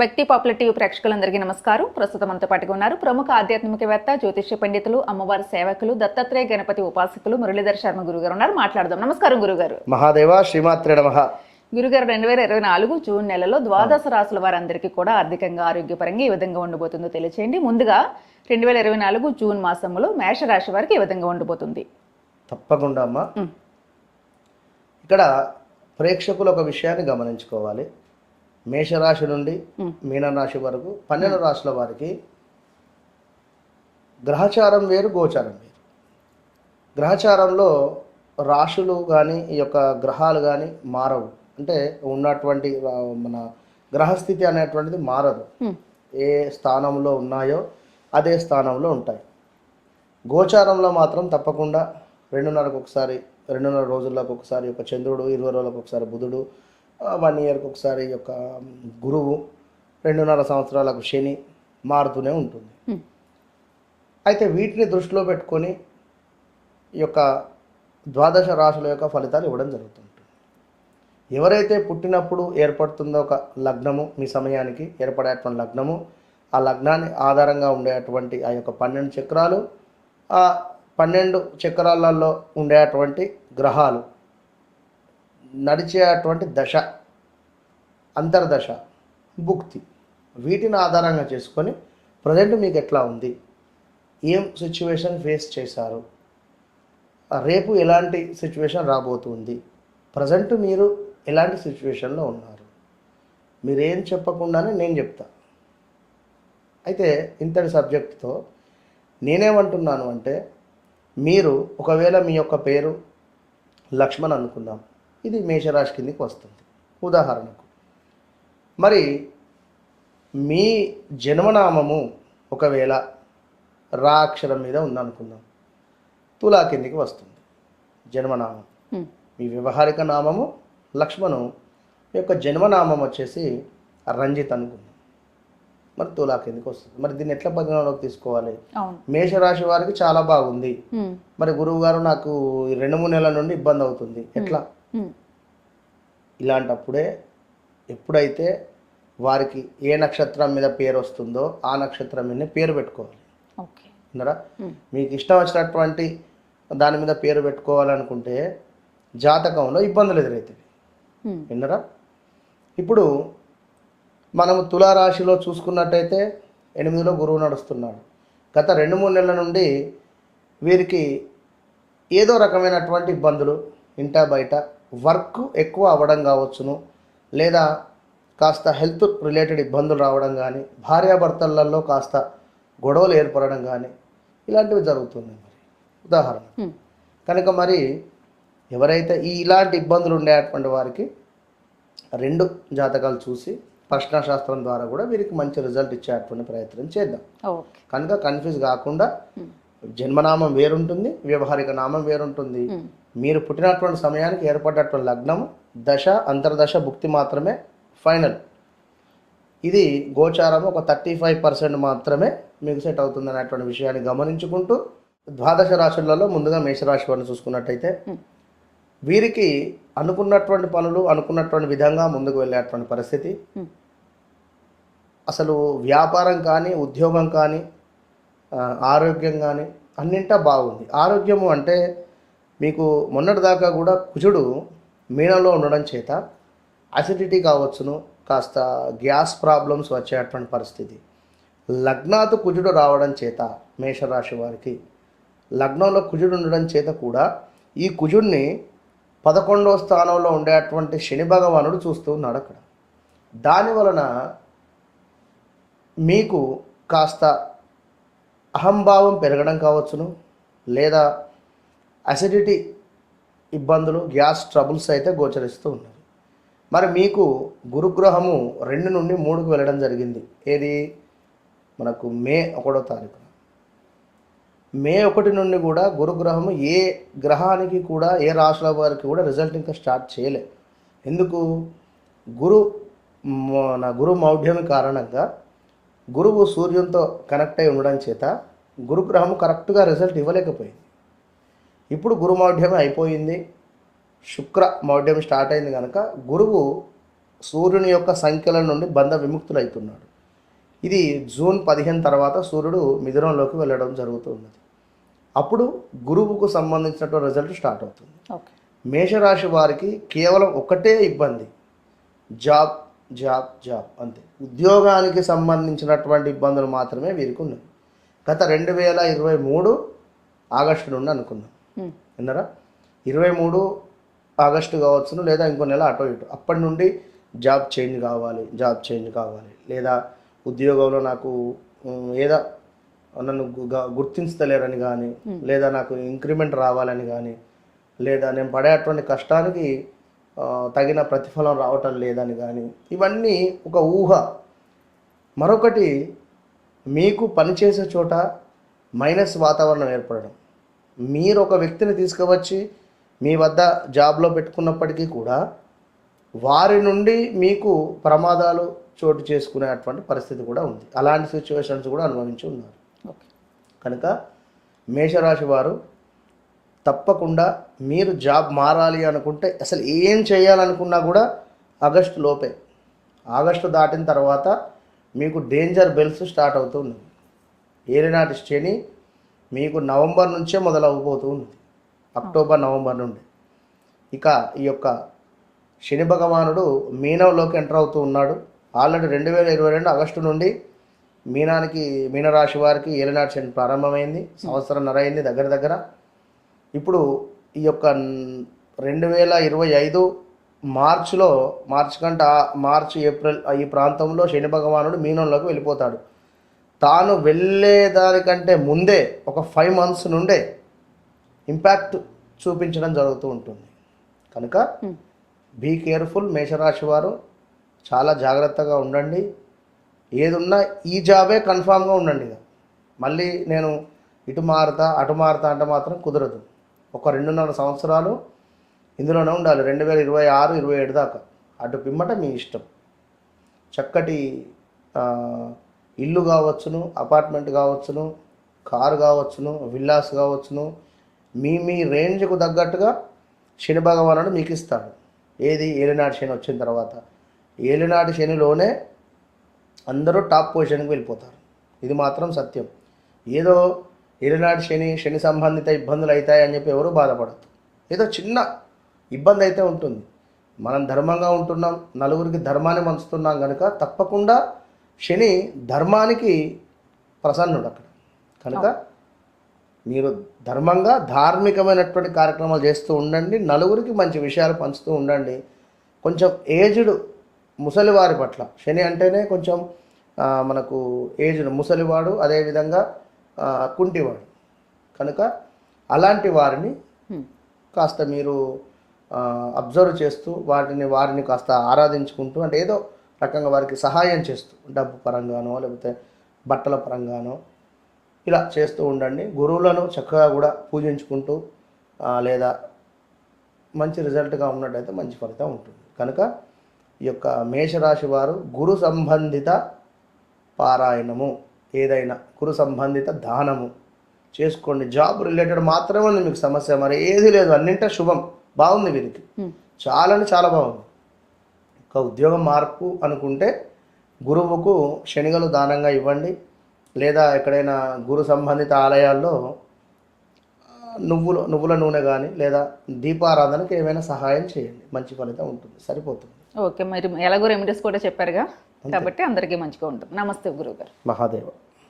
వ్యక్తి popular TV ప్రేక్షకులందరికీ నమస్కారం. ప్రస్తుతం మనతో పాటుగా ఉన్నారు ప్రముఖ ఆధ్యాత్మికవేత్త జ్యోతిష్య పండితులు అమ్మవారి సేవకులు దత్తాత్రేయ గణపతి ఉపాసకులు మురళీధర్ శర్మ గురుగారు ఉన్నారు. మాట్లాడదాం. నమస్కారం గురుగారు. మహాదేవ శ్రీమాత్రే నమ. గురుగారు రెండు వేల ఇరవై నాలుగు జూన్ నెలలో ద్వాదశ రాసుల వారందరికీ కూడా ఆర్థికంగా ఆరోగ్యపరంగా ఈ విధంగా ఉండబోతుందో తెలియచేయండి. ముందుగా రెండు వేల ఇరవై నాలుగు జూన్ మాసంలో మేషరాశి వారికి ఈ విధంగా ఉండబోతుంది? తప్పకుండా అమ్మా. ఇక్కడ ప్రేక్షకులు ఒక విషయాన్ని గమనించుకోవాలి. మేషరాశి నుండి. మీనరాశి వరకు పన్నెండు రాశుల వారికి గ్రహచారం వేరు గోచారం వేరు గ్రహచారంలో రాశులు కానీ ఈ యొక్క గ్రహాలు కానీ మారవు అంటే ఉన్నటువంటి మన గ్రహస్థితి అనేటువంటిది మారదు. ఏ స్థానంలో ఉన్నాయో అదే స్థానంలో ఉంటాయి గోచారంలో మాత్రం తప్పకుండా రెండున్నరకు ఒకసారి రెండున్నర రోజులకు ఒకసారి ఒక చంద్రుడు ఇరవై రోజులకు ఒకసారి బుధుడు వన్ ఇయర్కి ఒకసారి యొక్క గురువు రెండున్నర సంవత్సరాలకు శని మారుతూనే ఉంటుంది హ్మ్. అయితే వీటిని దృష్టిలో పెట్టుకొని ఈ యొక్క ద్వాదశ రాశుల యొక్క ఫలితాలు ఇవ్వడం జరుగుతుంటుంది ఎవరైతే పుట్టినప్పుడు ఏర్పడుతుందో ఒక లగ్నము మీ సమయానికి ఏర్పడేటువంటి లగ్నము ఆ లగ్నాన్ని ఆధారంగా ఉండేటువంటి ఆ యొక్క పన్నెండు చక్రాలు ఆ పన్నెండు చక్రాలలో ఉండేటువంటి గ్రహాలు నడిచేటువంటి దశ అంతర్దశ భుక్తి వీటిని ఆధారంగా చేసుకొని ప్రజెంట్ మీకు ఎట్లా ఉంది? ఏం సిచ్యువేషన్ ఫేస్ చేశారు? రేపు ఎలాంటి సిచ్యువేషన్ రాబోతుంది? ప్రజెంట్ మీరు ఎలాంటి సిచ్యువేషన్లో ఉన్నారు? మీరేం చెప్పకుండానే నేను చెప్తా. అయితే ఇంతటి సబ్జెక్ట్తో నేనేమంటున్నాను అంటే మీరు ఒకవేళ మీ యొక్క పేరు లక్ష్మణ్ అనుకుందాం. ఇది మేషరాశి కిందికి వస్తుంది. ఉదాహరణకు మరి మీ జన్మనామము ఒకవేళ రా అక్షరం మీద ఉందనుకుందాం. తులా కిందికి వస్తుంది. జన్మనామం. మీ వ్యవహారిక నామము లక్ష్మణు మీ యొక్క జన్మనామం వచ్చేసి రంజిత్ అనుకుందాం. మరి తులా కిందికి వస్తుంది. మరి దీన్ని ఎట్లా పరిగణలోకి తీసుకోవాలి? మేషరాశి వారికి చాలా బాగుంది. మరి గురువు గారు నాకు రెండు మూడు నెలల నుండి ఇబ్బంది అవుతుంది. ఎట్లా. ఇలాంటప్పుడే ఎప్పుడైతే వారికి ఏ నక్షత్రం మీద పేరు వస్తుందో ఆ నక్షత్రం మీద పేరు పెట్టుకోవాలి. హ్మ్. మీకు ఇష్టం వచ్చినటువంటి దాని మీద పేరు పెట్టుకోవాలనుకుంటే జాతకంలో ఇబ్బందులు ఎదురవుతాయి. విన్నరా? ఇప్పుడు మనము తులారాశిలో చూసుకున్నట్టయితే ఎనిమిదిలో గురువు నడుస్తున్నాడు. గత రెండు మూడు నెలల నుండి వీరికి ఏదో రకమైనటువంటి ఇబ్బందులు ఇంట బయట వర్క్ ఎక్కువ అవ్వడం కావచ్చును లేదా కాస్త హెల్త్ రిలేటెడ్ ఇబ్బందులు రావడం కానీ భార్యాభర్తలలో కాస్త గొడవలు ఏర్పడడం కానీ ఇలాంటివి జరుగుతుంది మరి ఉదాహరణ. కనుక మరి ఎవరైతే ఈ ఇలాంటి ఇబ్బందులు ఉండేటువంటి వారికి రెండు జాతకాలు చూసి ప్రశ్నాశాస్త్రం ద్వారా కూడా వీరికి మంచి రిజల్ట్ ఇచ్చేటువంటి ప్రయత్నం చేద్దాం కనుక కన్ఫ్యూజ్ కాకుండా. జన్మనామం వేరుంటుంది వ్యవహారిక నామం వేరుంటుంది. మీరు పుట్టినటువంటి సమయానికి ఏర్పడినటువంటి లగ్నం దశ అంతర్దశ భుక్తి మాత్రమే ఫైనల్ ఇది గోచారం ఒక థర్టీ ఫైవ్ పర్సెంట్ మాత్రమే మీకు సెట్ అవుతుంది అనేటువంటి విషయాన్ని గమనించుకుంటూ ద్వాదశ రాశులలో ముందుగా మేషరాశి వారిని చూసుకున్నట్టయితే. వీరికి అనుకున్నటువంటి పనులు అనుకున్నటువంటి విధంగా ముందుకు వెళ్ళేటువంటి పరిస్థితి. అసలు వ్యాపారం కానీ ఉద్యోగం కానీ ఆరోగ్యం కానీ అన్నింటా బాగుంది ఆరోగ్యము అంటే మీకు మొన్నటిదాకా కూడా కుజుడు మీనంలో ఉండడం చేత అసిడిటీ కావచ్చును కాస్త గ్యాస్ ప్రాబ్లమ్స్ వచ్చేటువంటి పరిస్థితి. లగ్నాతు కుజుడు రావడం చేత మేషరాశి వారికి లగ్నంలో కుజుడు ఉండడం చేత కూడా ఈ కుజుడిని పదకొండవ స్థానంలో ఉండేటువంటి శని భగవానుడు చూస్తూ ఉన్నాడు అక్కడ. దాని వలన మీకు కాస్త అహంభావం పెరగడం కావచ్చును లేదా అసిడిటీ ఇబ్బందులు గ్యాస్ ట్రబుల్స్ అయితే గోచరిస్తూ ఉన్నాయి. మరి మీకు గురుగ్రహము రెండు నుండి మూడుకు వెళ్ళడం జరిగింది. ఏది? మనకు మే ఒకటో తారీఖు. మే ఒకటి నుండి కూడా గురుగ్రహము ఏ గ్రహానికి కూడా ఏ రాశుల వారికి కూడా రిజల్ట్ ఇంకా స్టార్ట్ చేయలే. ఎందుకు? గురు నా గురు మౌఢ్యం కారణంగా గురువు సూర్యునితో కనెక్ట్ అయి ఉండడం చేత గురుగ్రహము కరెక్ట్గా రిజల్ట్ ఇవ్వలేకపోయింది. ఇప్పుడు గురు మౌఢ్యమి అయిపోయింది. శుక్ర మౌఢ్యం స్టార్ట్ అయింది కనుక గురువు సూర్యుని యొక్క సంఖ్యల నుండి బంధ విముక్తులవుతున్నాడు ఇది జూన్ పదిహేను తర్వాత సూర్యుడు మిథునంలోకి వెళ్ళడం జరుగుతున్నది. అప్పుడు గురువుకు సంబంధించినటువంటి రిజల్ట్ స్టార్ట్ అవుతుంది. మేషరాశి వారికి కేవలం ఒకటే ఇబ్బంది. జాబ్ జాబ్ జాబ్ అంతే. ఉద్యోగానికి సంబంధించినటువంటి ఇబ్బందులు మాత్రమే వీరికి ఉన్నాయి. గత రెండు వేల ఇరవై మూడు ఆగస్టు నుండి అనుకున్నాం. విన్నారా? ఇరవై మూడు ఆగస్టు కావచ్చును లేదా ఇంకో నెల అటో ఇటు. అప్పటి నుండి జాబ్ చేంజ్ కావాలి జాబ్ చేంజ్ కావాలి. లేదా ఉద్యోగంలో నాకు ఏదో నన్ను గుర్తించలేరని కానీ లేదా నాకు ఇంక్రిమెంట్ రావాలని కానీ లేదా నేను పడేటువంటి కష్టానికి తగిన ప్రతిఫలం రావటం లేదని కానీ ఇవన్నీ ఒక ఊహ. మరొకటి మీకు పనిచేసే చోట మైనస్ వాతావరణం ఏర్పడడం. మీరు ఒక వ్యక్తిని తీసుకువచ్చి మీ వద్ద జాబ్లో పెట్టుకున్నప్పటికీ కూడా వారి నుండి మీకు ప్రమాదాలు చోటు చేసుకునేటువంటి పరిస్థితి కూడా ఉంది. అలాంటి సిచ్యువేషన్స్ కూడా అనుభవించి ఉన్నారు. కనుక మేషరాశి వారు తప్పకుండా మీరు జాబ్ మారాలి అనుకుంటే అసలు ఏం చేయాలనుకున్నా కూడా ఆగస్టు లోపే. ఆగస్టు దాటిన తర్వాత మీకు డేంజర్ బెల్స్ స్టార్ట్ అవుతూ ఉన్నది ఏలినాటి శని మీకు నవంబర్ నుంచే మొదలవబోతూ ఉంది. అక్టోబర్ నవంబర్ నుండి. ఇక ఈ యొక్క శని భగవానుడు మీనంలోకి ఎంటర్ అవుతూ ఉన్నాడు. ఆల్రెడీ రెండు వేల ఇరవై రెండు ఆగస్టు నుండి మీనానికి మీనరాశి వారికి ఏలినాటి శని ప్రారంభమైంది. సంవత్సరంన్నర అయింది దగ్గర దగ్గర. ఇప్పుడు ఈ యొక్క రెండు వేల ఇరవై ఐదు మార్చిలో మార్చ్ కంటే మార్చి ఏప్రిల్ ఈ ప్రాంతంలో శని భగవానుడు మీనంలోకి వెళ్ళిపోతాడు. తాను వెళ్ళేదానికంటే ముందే ఒక ఫైవ్ మంత్స్ నుండే ఇంపాక్ట్ చూపించడం జరుగుతూ ఉంటుంది. కనుక. బీ కేర్ఫుల్ మేషరాశి వారు చాలా జాగ్రత్తగా ఉండండి. ఏదున్నా ఈ జాబే కన్ఫామ్గా ఉండండి ఇక. మళ్ళీ నేను ఇటు మారుతా అటు మారుతా అంటే మాత్రం కుదరదు. ఒక రెండున్నర సంవత్సరాలు ఇందులోనే ఉండాలి. రెండు వేల ఇరవై ఆరు ఇరవై ఏడు దాకా. అటు పిమ్మట మీ ఇష్టం. చక్కటి ఇల్లు కావచ్చును అపార్ట్మెంట్ కావచ్చును కారు కావచ్చును విల్లాస్ కావచ్చును మీ మీ రేంజ్కు తగ్గట్టుగా శని భగవానుడు మీకు ఇస్తాడు. ఏది? ఏలినాటి శని వచ్చిన తర్వాత. ఏలినాటి శనిలోనే అందరూ టాప్ పొజిషన్కి వెళ్ళిపోతారు. ఇది మాత్రం సత్యం. ఏదో ఏలినాటి శని శని సంబంధిత ఇబ్బందులు అవుతాయి అని చెప్పి ఎవరు బాధపడద్దు ఏదో చిన్న ఇబ్బంది అయితే ఉంటుంది. మనం ధర్మంగా ఉంటున్నాం నలుగురికి ధర్మాన్ని పంచుతున్నాం కనుక తప్పకుండా శని ధర్మానికి ప్రసన్నుడు అక్కడ. కనుక మీరు ధర్మంగా ధార్మికమైనటువంటి కార్యక్రమాలు చేస్తూ ఉండండి నలుగురికి మంచి విషయాలు పంచుతూ ఉండండి కొంచెం ఏజ్డ్ ముసలివారి పట్ల శని అంటేనే కొంచెం మనకు ఏజ్డ్ ముసలివాడు అదేవిధంగా కుంటివాడు కనుక అలాంటి వారిని. కాస్త మీరు అబ్జర్వ్ చేస్తూ వాటిని వారిని కాస్త ఆరాధించుకుంటూ అంటే ఏదో రకంగా వారికి సహాయం చేస్తూ డబ్బు పరంగానో లేకపోతే బట్టల పరంగానో ఇలా చేస్తూ ఉండండి. గురువులను చక్కగా కూడా పూజించుకుంటూ లేదా మంచి రిజల్ట్గా ఉన్నట్టయితే మంచి ఫలితం ఉంటుంది. కనుక ఈ యొక్క మేషరాశి వారు గురు సంబంధిత పారాయణము ఏదైనా గురు సంబంధిత దానము చేసుకోండి. జాబ్ రిలేటెడ్ మాత్రమే ఉంది మీకు సమస్య మరి ఏది లేదు. అన్నింటే శుభం. బాగుంది వీరికి. చాలా అంటే చాలా బాగుంది. ఒక ఉద్యోగం మార్పు అనుకుంటే గురువుకు శనిగలు దానంగా ఇవ్వండి. లేదా ఎక్కడైనా గురు సంబంధిత ఆలయాల్లో నువ్వుల నువ్వుల నూనె కానీ లేదా దీపారాధనకి ఏమైనా సహాయం చేయండి. మంచి ఫలితం ఉంటుంది. సరిపోతుంది. ఓకే మరి ఎలాగో రెమెడీస్ కూడా చెప్పారుగా. కాబట్టి అందరికీ మంచిగా ఉంటుంది. నమస్తే గురువు గారు మహాదేవ.